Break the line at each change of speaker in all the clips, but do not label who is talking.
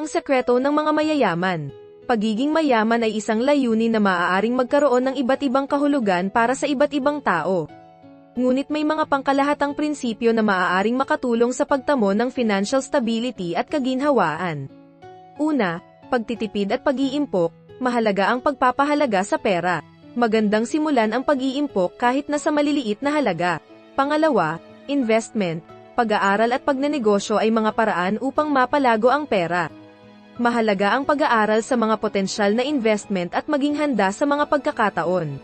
Ang sekreto ng mga mayayaman. Pagiging mayaman ay isang layunin na maaaring magkaroon ng iba't ibang kahulugan para sa iba't ibang tao. Ngunit may mga pangkalahatang prinsipyo na maaaring makatulong sa pagtamo ng financial stability at kaginhawaan. Una, pagtitipid at pag-iimpok, mahalaga ang pagpapahalaga sa pera. Magandang simulan ang pag-iimpok kahit na sa maliliit na halaga. Pangalawa, investment, pag-aaral at pagnenegosyo ay mga paraan upang mapalago ang pera. Mahalaga ang pag-aaral sa mga potensyal na investment at maging handa sa mga pagkakataon.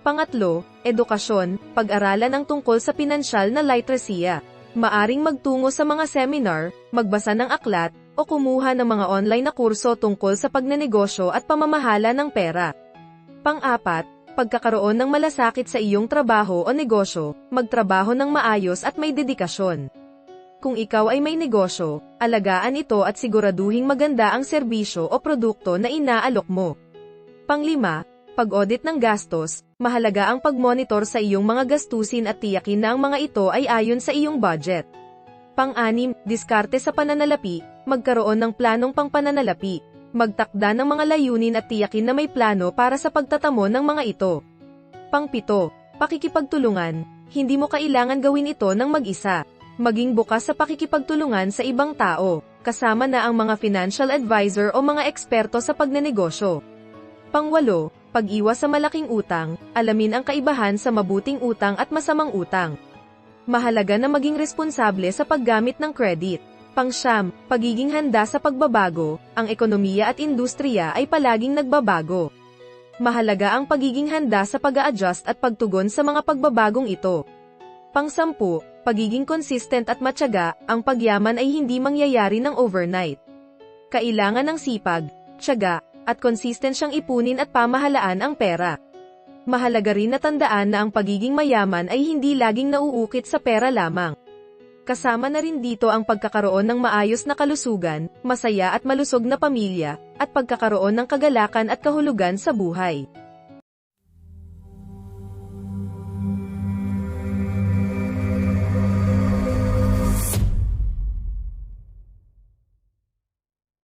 Pangatlo, edukasyon, pag-aralan ang tungkol sa pinansyal na literacy. Maaring magtungo sa mga seminar, magbasa ng aklat, o kumuha ng mga online na kurso tungkol sa pagnenegosyo at pamamahala ng pera. Pang-apat, pagkakaroon ng malasakit sa iyong trabaho o negosyo, magtrabaho ng maayos at may dedikasyon. Kung ikaw ay may negosyo, alagaan ito at siguraduhing maganda ang serbisyo o produkto na inaalok mo. Panglima, pag-audit ng gastos, mahalaga ang pag-monitor sa iyong mga gastusin at tiyakin na ang mga ito ay ayon sa iyong budget. Pang-anim, diskarte sa pananalapi, magkaroon ng planong pangpananalapi. Magtakda ng mga layunin at tiyakin na may plano para sa pagtatamo ng mga ito. Pang-pito, pakikipagtulungan, hindi mo kailangan gawin ito ng mag-isa. Maging bukas sa pakikipagtulungan sa ibang tao, kasama na ang mga financial advisor o mga eksperto sa pagnenegosyo. Pangwalo, pag-iwas sa malaking utang, alamin ang kaibahan sa mabuting utang at masamang utang. Mahalaga na maging responsable sa paggamit ng credit. Pangsyam, pagiging handa sa pagbabago, ang ekonomiya at industriya ay palaging nagbabago. Mahalaga ang pagiging handa sa pag-a-adjust at pagtugon sa mga pagbabagong ito. Pangsampu, pagiging consistent at matyaga, ang pagyaman ay hindi mangyayari ng overnight. Kailangan ng sipag, tiyaga, at konsistensyang ipunin at pamahalaan ang pera. Mahalaga rin na tandaan na ang pagiging mayaman ay hindi laging nauukit sa pera lamang. Kasama na rin dito ang pagkakaroon ng maayos na kalusugan, masaya at malusog na pamilya, at pagkakaroon ng kagalakan at kahulugan sa buhay.